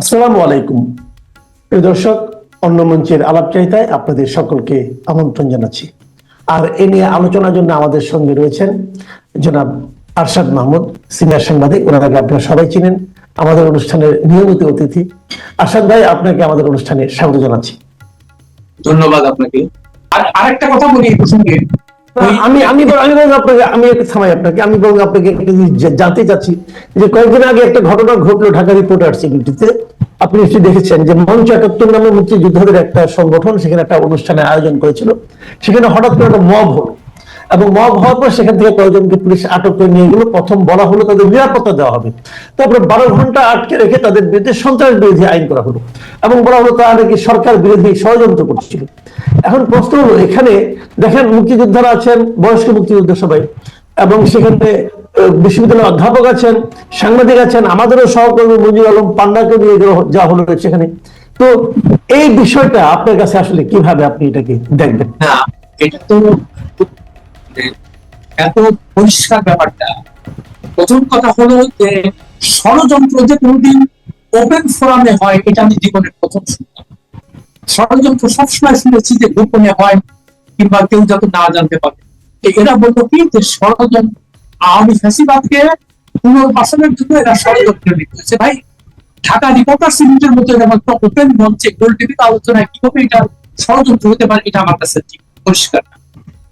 আসসালামু আলাইকুম। প্রিয় দর্শক, অন্য মঞ্চের আলাপচারিতায় আপনাদের সকলকে আমন্ত্রণ জানাচ্ছি। আর এ নিয়ে আলোচনার জন্য আমাদের সঙ্গে রয়েছেন জনাব আরশাদ মাহমুদ, সিনিয়র সাংবাদিক। ওনাকে আপনারা সবাই চিনেন, আমাদের অনুষ্ঠানের নিয়মিত অতিথি। আরশাদ ভাই, আপনাকে আমাদের অনুষ্ঠানে স্বাগত জানাচ্ছি। ধন্যবাদ আপনাকে। আর আরেকটা কথা বলি এই প্রসঙ্গে। আমি আমি আমি বরং আপনাকে আমি একটু থামাই আপনাকে। আমি বরং আপনাকে একটু জানতে চাচ্ছি যে কয়েকদিন আগে একটা ঘটনা ঘটলো ঢাকা রিপোর্টার সিকিউরিটিতে। আপনি নিশ্চয়ই দেখেছেন যে মঞ্চ একাত্তর নামে মুক্তিযোদ্ধাদের একটা সংগঠন সেখানে একটা অনুষ্ঠানের আয়োজন করেছিল। সেখানে হঠাৎ করে একটা মব হলো। এবং মব হওয়ার পর সেখান থেকে কয়েকজনকে পুলিশ আটক করে নিয়ে গেল। প্রথম বলা হলো তাদের নিরাপত্তা দেওয়া হবে। তারপরে বারো ঘণ্টা আটকে রেখে তাদের বিরুদ্ধে সন্ত্রাস বিরোধী আইন করা হলো। এবং বলা হলো তারা নাকি সরকার বিরোধী ষড়যন্ত্র করছিল। এখন প্রশ্ন হলো, এখানে দেখেন মুক্তিযোদ্ধারা আছেন, বয়স্ক মুক্তিযোদ্ধা সবাই। এবং সেখানে বিশ্ববিদ্যালয়ের অধ্যাপক আছেন, সাংবাদিক আছেন, আমাদেরও সহকর্মী মঞ্জুর আলম পান্ডাকে নিয়ে গেল- যা হলো সেখানে। তো এই বিষয়টা আপনার কাছে আসলে কীভাবে আপনি এটাকে দেখবেন? এটা তো মানে, এত পরিষ্কার ব্যাপারটা। প্রথম কথা হলো যে ষড়যন্ত্র যে কোনোদিন ওপেন ফোরামে হয় এটা আমি জীবনের প্রথম শুনলাম। ষড়যন্ত্র সবসময় শুনেছি যে গোপনে হয় কিংবা কেউ যাতে না জানতে পারে। এরা বলল কি যে ষড়যন্ত্র আওয়ামী ফ্যাসিবাদকে পুনর্বাসনের জন্য এরা ষড়যন্ত্র লিখতেছে ভাই ঢাকা রিপোর্টার সিমিটের মতো এরকম ওপেন মঞ্চে গোল টিভিতে আলোচনায় কীভাবে এটা ষড়যন্ত্র হতে পারে এটা আমার কাছে ঠিক পরিষ্কার।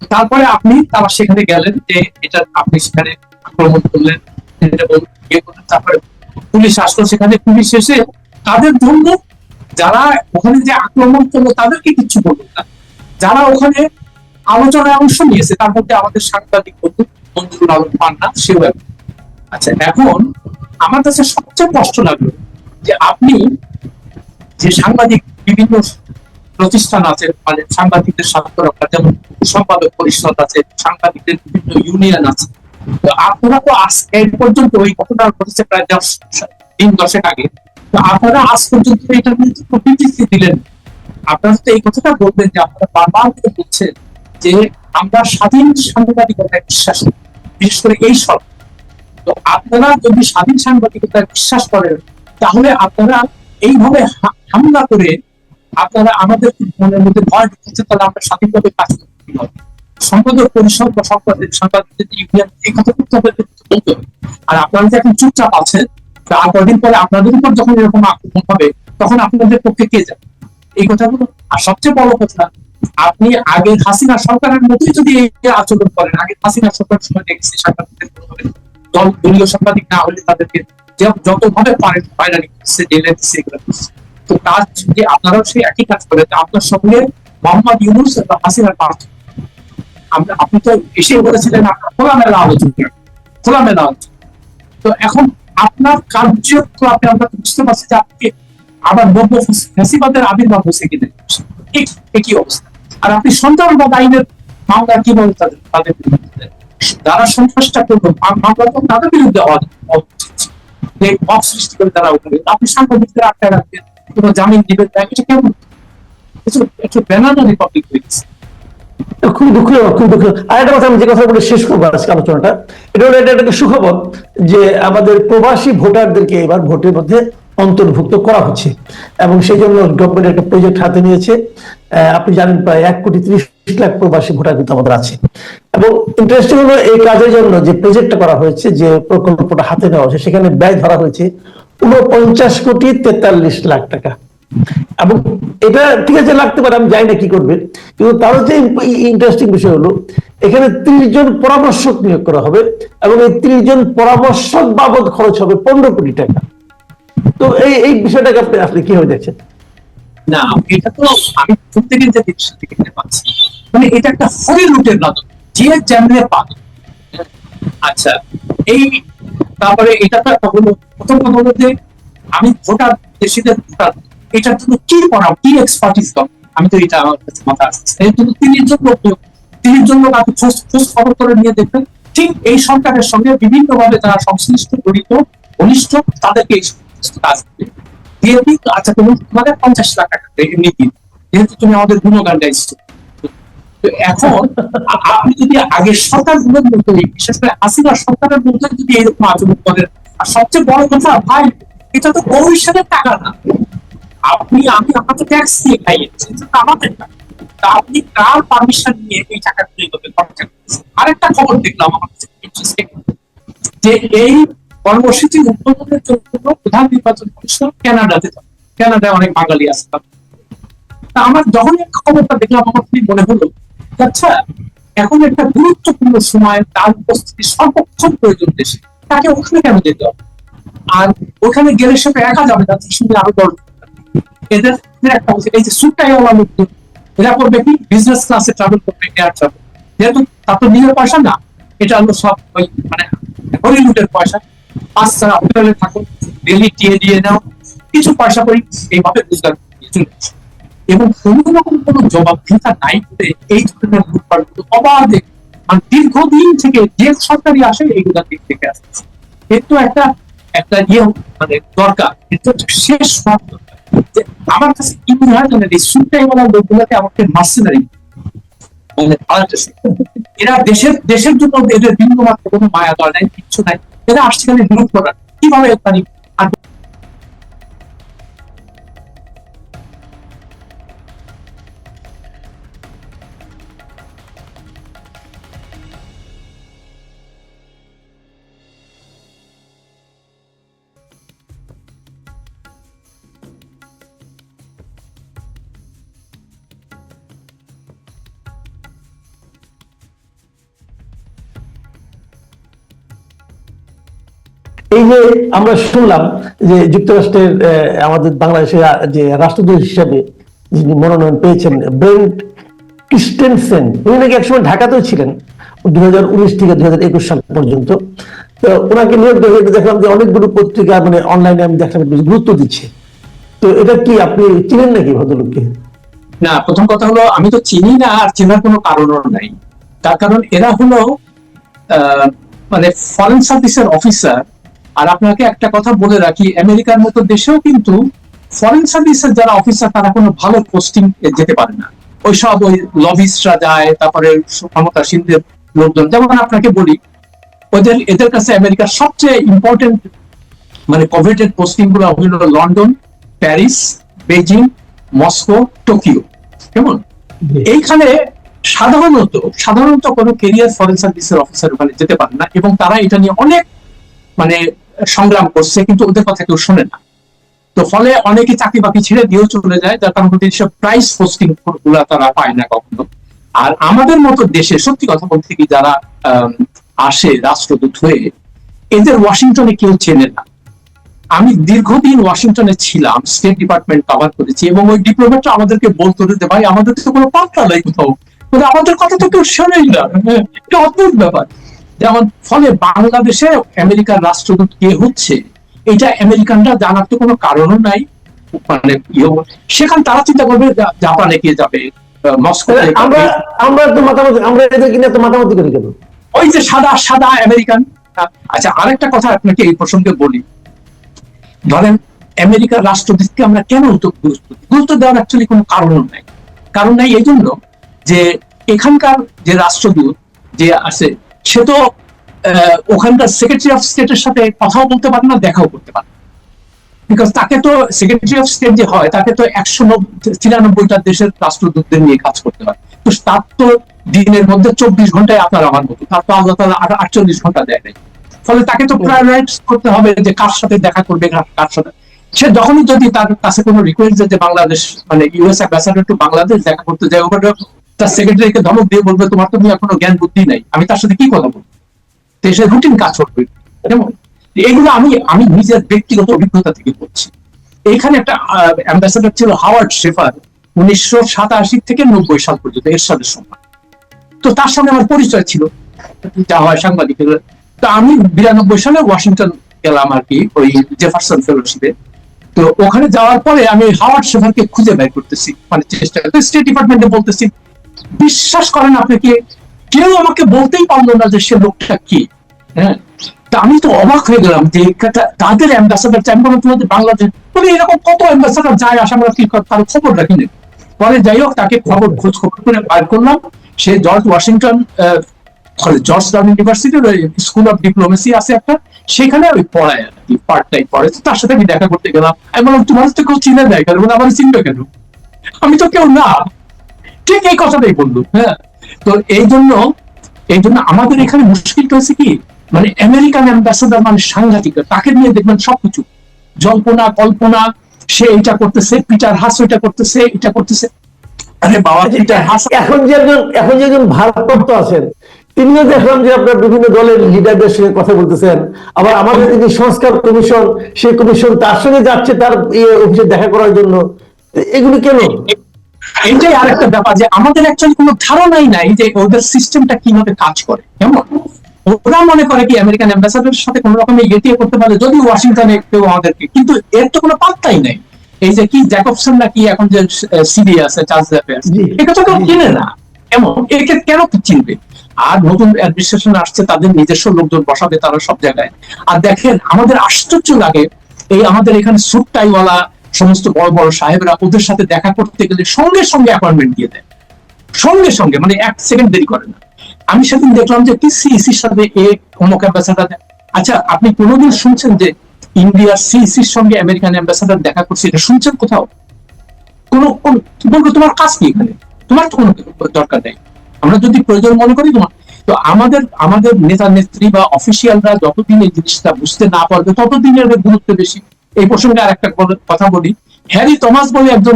তারপরে আপনি তারা সেখানে গেলেন যে এটা আপনি সেখানে আক্রমণ করলেন ইয়ে তারপরে পুলিশ আসলো সেখানে, পুলিশ এসে তাদের জন্য যারা ওখানে যে আক্রমণ করল তাদেরকে কিছু বলল না যারা ওখানে আলোচনায় অংশ নিয়েছে, তার মধ্যে আমাদের সাংবাদিক বন্ধু মঞ্জুরুল আলম পান্না, সেও। আচ্ছা এখন আমার কাছে সবচেয়ে কষ্ট লাগল যে আপনি যে সাংবাদিক বিভিন্ন প্রতিষ্ঠান আছে সাংবাদিকদের স্বার্থ রক্ষা যেমন সম্পাদক পরিষদ আছে, সাংবাদিকদের বিভিন্ন ইউনিয়ন আছে। তো আপনারা তো আজ এই পর্যন্ত ওই ঘটনা ঘটেছে প্রায় দশ দিন দশেক আগে। তো আপনারা আজ পর্যন্ত এটা নিয়ে তো কোনো বিবৃতি দিলেন? আপনারা তো এই কথাটা বলবেন যে আপনারা বারবার করে বলছেন যে আমরা স্বাধীন সাংবাদিকতায় বিশ্বাস। বিশেষ করে এই সব। তো আপনারা যদি স্বাধীন সাংবাদিকতায় বিশ্বাস করেন, তাহলে আপনারা এইভাবে হামলা করে আপনারা আমাদের মনের মধ্যে ভয় ঢুকছে তাহলে আমরা স্বাধীনভাবে কাজ করতে কীভাবে? সম্পাদক বা সম্পাদক ইউনিয়ন, এই কথা কিন্তু বলতে হবে। আর আপনারা যে এখন চুপচাপ আছেন কদিন পরে আপনাদের উপর যখন এরকম আক্রমণ হবে, তখন আপনাদের পক্ষে কে যাবে এই কথাগুলো আর সবচেয়ে বড় কথা, আপনি আগে হাসিনা সরকারের মতোই যদি আচরণ করেন, আগে হাসিনা সরকার সময় দেখছি সাংবাদিকদের দল দলীয় সাংবাদিক না হলে তাদেরকে যতভাবে পারেন করছে, জেলে দিচ্ছে, এগুলো। তো তার যদি আপনারাও সেই একই কাজ করেন আপনার সঙ্গে মোহাম্মদ ইউনুস এবং হাসিনার পার্থক্য। আমরা আপনি তো এসে বলেছিলেন আপনার খোলামেলা আলোচনা। খোলামেলা আলোচনা। তো এখন আপনার কার্যকলাপে আমরা বুঝতে পারছি যে আপনি আবার নব্য ফ্যাসিবাদের আবির্ভাব হয়েছে কিনা। একই অবস্থা। আর আপনি সন্ত্রাসবাদ আইনের মামলা কীভাবে তাদের তাদের বিরুদ্ধে? যারা সন্ত্রাসটা করল মামলা তো তাদের বিরুদ্ধে হওয়া সৃষ্টি করে তারা ওখানে আপনি সাংবাদিকদের আটকায় রাখবেন। জামিন একটু ব্যানানা রিপাবলিক আর একটা কথা আমি যে কথা বলে শেষ করব আজকে আলোচনাটা, এটা হলো এটা একটা সুখবর যে আমাদের প্রবাসী ভোটারদেরকে এবার ভোটের মধ্যে অন্তর্ভুক্ত করা হচ্ছে। এবং সেই জন্য গভর্নমেন্ট একটা প্রজেক্ট হাতে নিয়েছে। আপনি জানেন প্রায় এক কোটি ত্রিশ লাখ প্রবাসী ভোটার কিন্তু আমাদের আছে। এবং ইন্টারেস্টিং হলো এই কাজের জন্য যে প্রজেক্টটা করা হয়েছে, যে প্রকল্পটা হাতে নেওয়া হয়েছে, সেখানে ব্যয় ধরা হয়েছে উনপঞ্চাশ কোটি তেতাল্লিশ লাখ টাকা। এবং এটা ঠিক আছে লাগতে পারে, আমি জানি না কি করবে। কিন্তু তারও যে ইন্টারেস্টিং বিষয় হলো, এখানে ত্রিশ জন পরামর্শক নিয়োগ করা হবে এবং এই ত্রিশ জন পরামর্শক বাবদ খরচ হবে পনেরো কোটি টাকা। তো এই এই বিষয়টাকে আপনি আপনি কীভাবে দেখছেন? না, এটা তো আমি যে দেখতে পাচ্ছি। মানে এটা একটা হরি নাটক যে যেমনে পাবে। আচ্ছা এই তারপরে এটা তো একটা হলো, প্রথম কথা হলো যে আমি ভোটার দেশিদের ভোটার, এটার জন্য কি করা কি এক্সপার্টিস দরকার আমি তো এটা আমার কাছে মাথা আসছে। এর জন্য তিরিশ জন লোক। তিরিশ জন লোক আপনি খোঁজ খোঁজ খবর করে নিয়ে দেখবেন। ঠিক এই সরকারের সঙ্গে বিভিন্ন ভাবে যারা সংশ্লিষ্ট, জড়িত, ঘনিষ্ঠ, তাদেরকে এই সমস্ত কাজ দিয়ে আচ্ছা তুমি তোমাদের পঞ্চাশ লাখ টাকা, এমনি দিন যেহেতু তুমি আমাদের গুণগান গাইছো। এখন আপনি যদি আগের সরকারগুলোর মতো বিশেষ করে হাসিনা সরকারের মধ্যে যদি এরকম আচরণ করেন, আর সবচেয়ে বড় কথা, ভাই, এটা তো কমিশনের টাকা না। আপনি, আমি আমরা তো ট্যাক্স দিয়ে খাইয়েছি আমাদের টাকা। আপনি কার পারমিশন নিয়ে এই টাকাগুলো এইভাবে খরচা করছেন আরেকটা খবর দেখলাম আমার যে এই কর্মসূচি উদ্বোধনের জন্য প্রধান নির্বাচন কমিশনার কানাডাতে যান। কানাডায় অনেক বাঙালি আছে। তা আমার যখন খবরটা দেখলাম, আমার মনে হলো আচ্ছা এখন একটা গুরুত্বপূর্ণ সময়, তার উপস্থিতি সর্বক্ষণ প্রয়োজন দেশে। তাকে ওখানে কেন যেতে হবে? আর ওখানে গেলে সে তো একা যাবে না, তার সঙ্গে আরও দল এদের একটা এই যে সুটটাই আমার লোকজন এরা করবে কি? বিজনেস ক্লাসে ট্রাভেল করবে এয়ার ট্রাভেল যেহেতু তার তো নিজের পয়সা না, এটা হলো সব ওই মানে হলিউডের পয়সা। পাঁচ ছাড়া হোটেলে থাকো ডেলি টিয়ে দিয়ে নাও, কিছু পয়সা করি, এইভাবে রোজগার চলে। এবং কোনো রকম কোনো জবাবদিহিতা নাই করে এই ধরনের লুটপাটগুলো অবাধে আর দীর্ঘদিন থেকে যে সরকারি আসে এইগুলা দিক থেকে আসছে এর তো একটা একটা ইয়ে মানে দরকার এর তো একটা শেষ দরকার। যে আমার কাছে কি মনে হয় জানেন, এই সুটটাই বলা লোকগুলোকে আমাকে মার্সেনারি মানে এরা দেশের দেশের জন্য এদের বিন্দু মাত্র কোনো মায়া দল নাই, কিচ্ছু নাই। এরা আসছে এখানে লুট কীভাবে মানে আর যে আমরা শুনলাম যে যুক্তরাষ্ট্রের আমাদের বাংলাদেশের যে রাষ্ট্রদূত হিসেবে যিনি মনোনয়ন পেয়েছেন, ব্রেন্ট ক্রিস্টেনসেন, উনি নাকি একসময় ঢাকাতেও ছিলেন দুই হাজার উনিশ থেকে দুই হাজার একুশ সাল পর্যন্ত। তো ওনাকে নিয়ে দেখে- দেখলাম যে অনেকগুলো পত্রিকা মানে অনলাইনে আমি দেখলাম বেশ গুরুত্ব দিচ্ছে। তো এটা কি আপনি চিনেন নাকি ভদ্রলোককে? না, প্রথম কথা হলো, আমি তো চিনি না, আর চেনার কোনো কারণও নাই। তার কারণ এরা হলো মানে ফরেন সার্ভিসের অফিসার আর আপনাকে একটা কথা বলে রাখি আমেরিকার মতো দেশেও কিন্তু ফরেন সার্ভিসের যারা অফিসার তারা কোনো ভালো পোস্টিং যেতে পারে না। ওই সব ওই লবিস্টরা যায় তারপরে ক্ষমতাসীনদের লোকজন যেমন আপনাকে বলি ওদের এদের কাছে আমেরিকার সবচেয়ে ইম্পর্টেন্ট মানে কোভিডেড পোস্টিংগুলো হইল London Paris Beijing Moscow Tokyo. কেমন? এইখানে সাধারণত সাধারণত কোনো কেরিয়ার ফরেন সার্ভিসের অফিসার ওখানে যেতে পারে না এবং তারা এটা নিয়ে অনেক মানে সংগ্রাম করছে, কিন্তু ওদের কথা কেউ শোনে না। তো ফলে অনেকে চাকরি বাকরি ছেড়ে দিয়েও চলে যায়, যার কারণে এইসব প্রাইস পোস্টিংগুলা তারা পায় না কখনো। আর আমাদের মতো দেশে, সত্যি কথা বলতে কি, যারা আসে রাষ্ট্রদূত হয়ে, এদের ওয়াশিংটনে কেউ চেনে না। আমি দীর্ঘদিন ওয়াশিংটনে ছিলাম স্টেট ডিপার্টমেন্ট কভার করেছি, এবং ওই ডিপ্লোমেটরা আমাদেরকে বলতো যে, ভাই, আমাদের তো কোনো পাত্তা নাই কোথাও। আমাদের কথা তো কেউ শোনেই না। এটা অদ্ভুত ব্যাপার। যেমন ফলে বাংলাদেশে আমেরিকার রাষ্ট্রদূত কে হচ্ছে এটা আমেরিকানরা জানার তো কোনো কারণও নাই। মানে সেখানে তারা চিন্তা করবে জাপানে কে যাবে আহ, মস্কোতে কে আমরা আমরা তো মাতামাতি আমরা এদের কিনে তো মাতামাতি করি কেন? ওই যে সাদা সাদা আমেরিকান আচ্ছা আরেকটা কথা আপনাকে এই প্রসঙ্গে বলি। ধরেন আমেরিকার রাষ্ট্রদূতকে আমরা কেন গুরুত্ব গুরুত্ব দেওয়ার অ্যাকচুয়ালি কোনো কারণ নাই। কারণ নাই এই জন্য যে এখানকার যে রাষ্ট্রদূত যে আছে সে তো ওখানকার সেক্রেটারি অফ স্টেটের সাথে কথাও বলতে পারে না দেখাও করতে পারে। বিকজ তাকে তো সেক্রেটারি অফ স্টেট যে হয় তাকে তো একশো তিরানব্বইটা দেশের রাষ্ট্রদূতদের নিয়ে কাজ করতে হয়। তো তার তো দিনের মধ্যে চব্বিশ ঘন্টায় আপনার আমার মতো তার তো আল্লাহ তালা আটচল্লিশ ঘণ্টা দেয় নাই। ফলে তাকে তো প্রায়োরাইজ করতে হবে যে কার সাথে দেখা করবে কার- কার সাথে। সে যখনই যদি তার কাছে কোনো রিকোয়েস্ট যে বাংলাদেশ মানে ইউএস অ্যাম্বাসাডার টু বাংলাদেশ দেখা করতে যায় ওখানে তার সেক্রেটারিকে ধমক দিয়ে বলবে, তোমার তো এখনও জ্ঞান বুদ্ধি নাই। আমি তার সাথে কি কথা বলব? তো সে রুটিন কাজ করবে। কেমন? এগুলো আমি আমি নিজের ব্যক্তিগত অভিজ্ঞতা থেকে বলছি। এইখানে একটা অ্যাম্বাসাডার ছিল হাওয়ার্ড শেফার, উনিশশো সাতাশি থেকে নব্বই সাল পর্যন্ত, এরশাদের সময়। তো তার সঙ্গে আমার পরিচয় ছিল। যা হয় সাংবাদিকের। তো আমি বিরানব্বই সালে ওয়াশিংটন গেলাম আর কি, ওই জেফারসন ফেলোশিপে। তো ওখানে যাওয়ার পরে আমি হাওয়ার্ড শেফারকে খুঁজে বের করতেছি। মানে চেষ্টা করতে স্টেট ডিপার্টমেন্টে বলতেছি বিশ্বাস করেন আপনাকে কেউ আমাকে বলতেই পারল না যে সে লোকটা কি। হ্যাঁ? তা আমি তো অবাক হয়ে গেলাম যে তাদের অ্যাম্বাসাডার বললাম তোমাদের বাংলাদেশ মানে এরকম কত অ্যাম্বাসাডার যায় আসে আমরা কি তার খবর রাখি না? পরে যাই হোক, তাকে খবর খোঁজ খবর করে বার করলাম। সে জর্জ ওয়াশিংটন জর্জ টাউন ইউনিভার্সিটির স্কুল অফ ডিপ্লোমেসি আছে একটা। সেখানে আমি পড়াই আর কি পার্ট টাইম পড়ে তো তার সাথে আমি দেখা করতে গেলাম। আমি বললাম, তোমার তো কেউ চিনে দেয় কেন? আমার চিনবে কেন? আমি তো কেউ না। ঠিক এই কথাটাই বলল হ্যাঁ? তো এই জন্য এই জন্য আমাদের এখানে মুশকিলটা হচ্ছে কি? মানে আমেরিকান অ্যাম্বাসেডার মানে সাংঘাতিক তাকে নিয়ে দেখবেন সবকিছু। জল্পনা কল্পনা সে এটা করতেছে পিটার হাস ওইটা করতেছে এটা করতেছে। আরে বাবা পিটার হাস এখন যে একজন এখন যে একজন ভারপ্রাপ্ত আছেন তিনিও দেখলাম যে আপনার বিভিন্ন দলের লিডারদের সঙ্গে কথা বলতেছেন। আবার আমাদের যে সংস্কার কমিশন সেই কমিশন তার সঙ্গে যাচ্ছে তার ইয়ে অফিসে দেখা করার জন্য। এগুলো কেন? এটাই আরেকটা ব্যাপার যে আমাদের অ্যাকচুয়ালি কোনো ধারণাই নাই যে ওদের সিস্টেমটা কীভাবে কাজ করে কেমন? ওরা মনে করে কি আমেরিকান অ্যাম্বাসাডারের সাথে কোনো রকমের ইয়ে করতে পারে যদি ওয়াশিংটনে কেউ আমাদেরকে কিন্তু এর তো কোনো পাত্তাই নাই। এই যে কি জ্যাকবসন না কি এখন যে সিডি আছে চার্লস অ্যাফেয়ার্স এটা তো কেউ চিনে না। এমন একে কেন চিনবে? আর নতুন অ্যাডমিনিস্ট্রেশন আসছে তাদের নিজস্ব লোকজন বসাবে তারা সব জায়গায়। আর দেখেন আমাদের আশ্চর্য লাগে এই আমাদের এখানে সুট টাইওয়ালা সমস্ত বড় বড় সাহেবরা ওদের সাথে দেখা করতে গেলে সঙ্গে সঙ্গে অ্যাপয়েন্টমেন্ট দিয়ে দেয়। সঙ্গে সঙ্গে মানে এক সেকেন্ড দেরি করে না। আমি সেদিন দেখলাম যে সিইসির সাথে এ অমুক অ্যাম্বাসাডার আচ্ছা আপনি কোনোদিন শুনছেন যে ইন্ডিয়ার সিইসির সঙ্গে আমেরিকান অ্যাম্বাসাডার দেখা করছে? এটা শুনছেন কোথাও? কোনো বলব, তোমার কাজ কি এখানে? তোমার তো কোনো দরকার নেই। আমরা যদি প্রয়োজন মনে করি তোমার। তো আমাদের আমাদের নেতা নেত্রী বা অফিসিয়ালরা যতদিন এই জিনিসটা বুঝতে না পারবে ততদিন এর গুরুত্ব বেশি। এই প্রসঙ্গে আর একটা কথা বলি। হ্যারি থমাস বলে একজন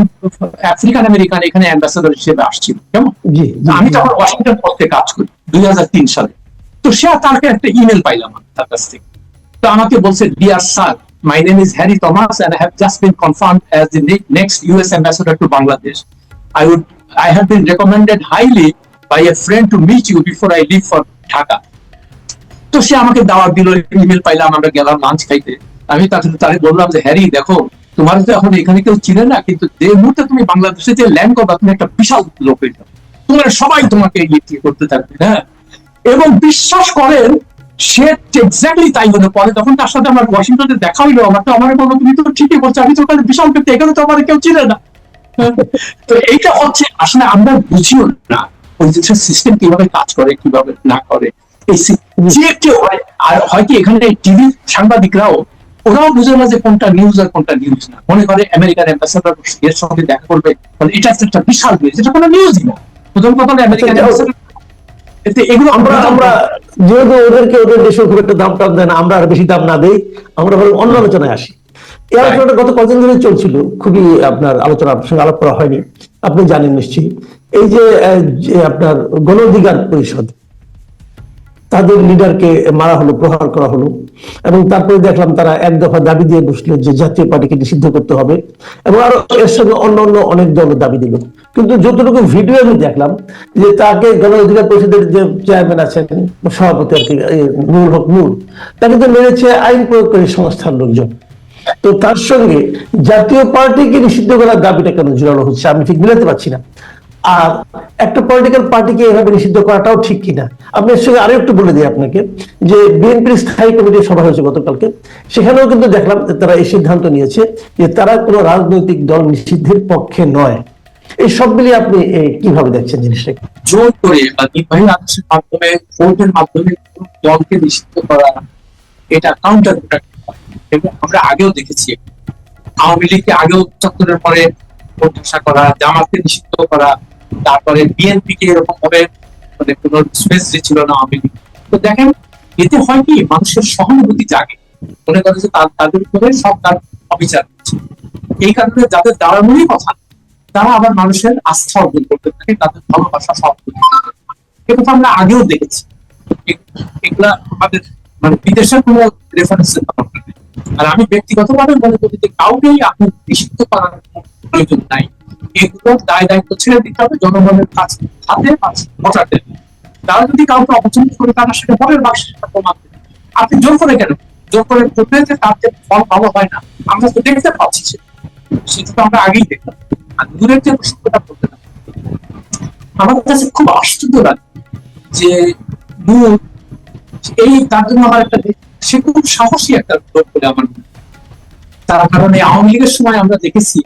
আফ্রিকান আমেরিকান এখানে অ্যাম্বাসাডার হিসেবে আসছিল কেমন? আমি। তখন ওয়াশিংটন পথে কাজ করি দুই হাজার তিন সালে। তো সে তাকে একটা ইমেল পাইলাম তার কাছ থেকে। তো আমাকে বলছে dear sir my name is Harry Thomas and I have just been confirmed as the ne- next US ambassador to Bangladesh. I would I have been recommended highly by a friend to meet you before I leave Dhaka তো সে আমাকে দাওয়াত দিল email পাইলাম আমরা গেলাম lunch খাইতে। আমি তাকে তারে বললাম যে, হ্যারি, দেখো, তোমার তো এখন এখানে কেউ চিনে না, কিন্তু যে মুহূর্তে তুমি বাংলাদেশে যে ল্যান্ড করবা, তুমি একটা বিশাল লোক তোমার সবাই তোমাকে ইয়ে করতে থাকবে হ্যাঁ? এবং বিশ্বাস করেন, সে এক্স্যাক্টলি তাই হলো। পরে তখন তার সাথে আমার ওয়াশিংটনে দেখা হইল, আমার তো আমার তুমি তো ঠিকই বলছো, আমি তো ওখানে বিশাল ব্যক্তি, এখানে তো আমার কেউ চিনে না? তো এইটা হচ্ছে, আসলে আমরা বুঝিও না ওই সিস্টেম কীভাবে কাজ করে, কীভাবে না করে। এই যে কেউ হয়, আর হয়তো এখানে টিভি সাংবাদিকরাও ওরাও বুঝে না যে কোনটা নিউজ আর কোনটা নিউজ না। মনে করে আমেরিকান অ্যাম্বাসাডার এর সঙ্গে দেখা করবে মানে এটা একটা বিশাল নিউজ এটা কোনো নিউজই না। প্রথম কথা হলো আমেরিকান আচ্ছা, অ্যাম্বাসাডার এতে এগুলো আমরা আমরা যেহেতু ওদেরকে ওদের দেশে খুব একটা দাম টাম দেয় না আমরা আর বেশি দাম না দেই আমরা বরং অন্য আলোচনায় আসি। এই আলোচনাটা গত কদিন ধরে চলছিল খুবই আপনার আলোচনা আপনার সঙ্গে আলাপ করা হয়নি আপনি জানেন নিশ্চয়ই। এই যে যে আপনার গণ অধিকার পরিষদ তাদের লিডারকে মারা হলো, প্রহার করা হলো। এবং তারপরে দেখলাম তারা এক দফা দাবি দিয়ে বসল যে জাতীয় পার্টিকে নিষিদ্ধ করতে হবে এবং আরও এর সঙ্গে অন্য অন্য অনেক দল দাবি দিল। কিন্তু যতটুকু ভিডিও আমি দেখলাম যে তাকে গণ অধিকার পরিষদের যে চেয়ারম্যান আছেন, সভাপতি আর কি নুর হক নূর, তাকে তো মেরেছে আইন প্রয়োগকারী সংস্থার লোকজন। তো তার সঙ্গে জাতীয় পার্টিকে নিষিদ্ধ করার দাবিটা কেন জোরালো হচ্ছে আমি ঠিক মিলাতে পারছি না। আর একটা পলিটিক্যাল পার্টিকে এভাবে নিষিদ্ধ করাটাও ঠিক কিনা? আমি সঙ্গে আরও একটু বলে দিই আপনাকে, যে বিএনপির স্থায়ী কমিটির সভা হয়েছে গতকালকে, সেখানেও কিন্তু দেখলাম তারা এই সিদ্ধান্ত নিয়েছে যে তারা কোনো রাজনৈতিক দল নিষিদ্ধের পক্ষে নয়। এই সব মিলিয়ে আপনি কীভাবে দেখছেন জিনিসটাকে? জোর করে নির্বাহী আদেশের মাধ্যমে, ভোটের মাধ্যমে দলকে নিষিদ্ধ করা, এটা কাউন্টার এবং আমরা আগেও দেখেছি, আওয়ামী লীগকে আগেও চত্বরের পরে প্রত্যাশা করা, জামাতকে নিষিদ্ধ করা তারপরে বিএনপি কে এরকম ভাবে মানে কোন স্পেস ছিল না আওয়ামী লীগ তো দেখেন, এতে হয় কি, মানুষের সহানুভূতি জাগে। মনে করে যে তাদের উপরে সরকার অবিচার করছে এই কারণে যাদের দাঁড়ানোরই কথা, তারা আবার মানুষের আস্থা অর্জন করতে থাকে, তাদের ভালোবাসা সব এটা তো আমরা আগেও দেখেছি। এগুলা আমাদের মানে বিদেশের কোনো রেফারেন্স আর আমি ব্যক্তিগতভাবে মনে করি যে কাউকেই আপনি নিষিদ্ধ করার প্রয়োজন নাই। এগুলোর দায় দায়িত্ব ছেড়ে দিতে হবে, জনগণের কাছে, হাতে তারা যদি কাউকে অপছন্দ করে, তারা সেটা বাক্সে সেটা আপনি জোর করে কেন? জোর করে করলে যে তার যে ফল ভালো হয় না, আমরা তো দেখতে পাচ্ছি সেটা। তো আমরা আগেই দেখলাম। আর দূরের যে প্রসঙ্গটা করতে না আমার কাছে খুব আশ্চর্য লাগে যে নূর, এই তার জন্য আমার একটা সে খুব সাহসী একটা লোক বলে আমার। তার কারণে আওয়ামী লীগের সময় আমরা দেখেছি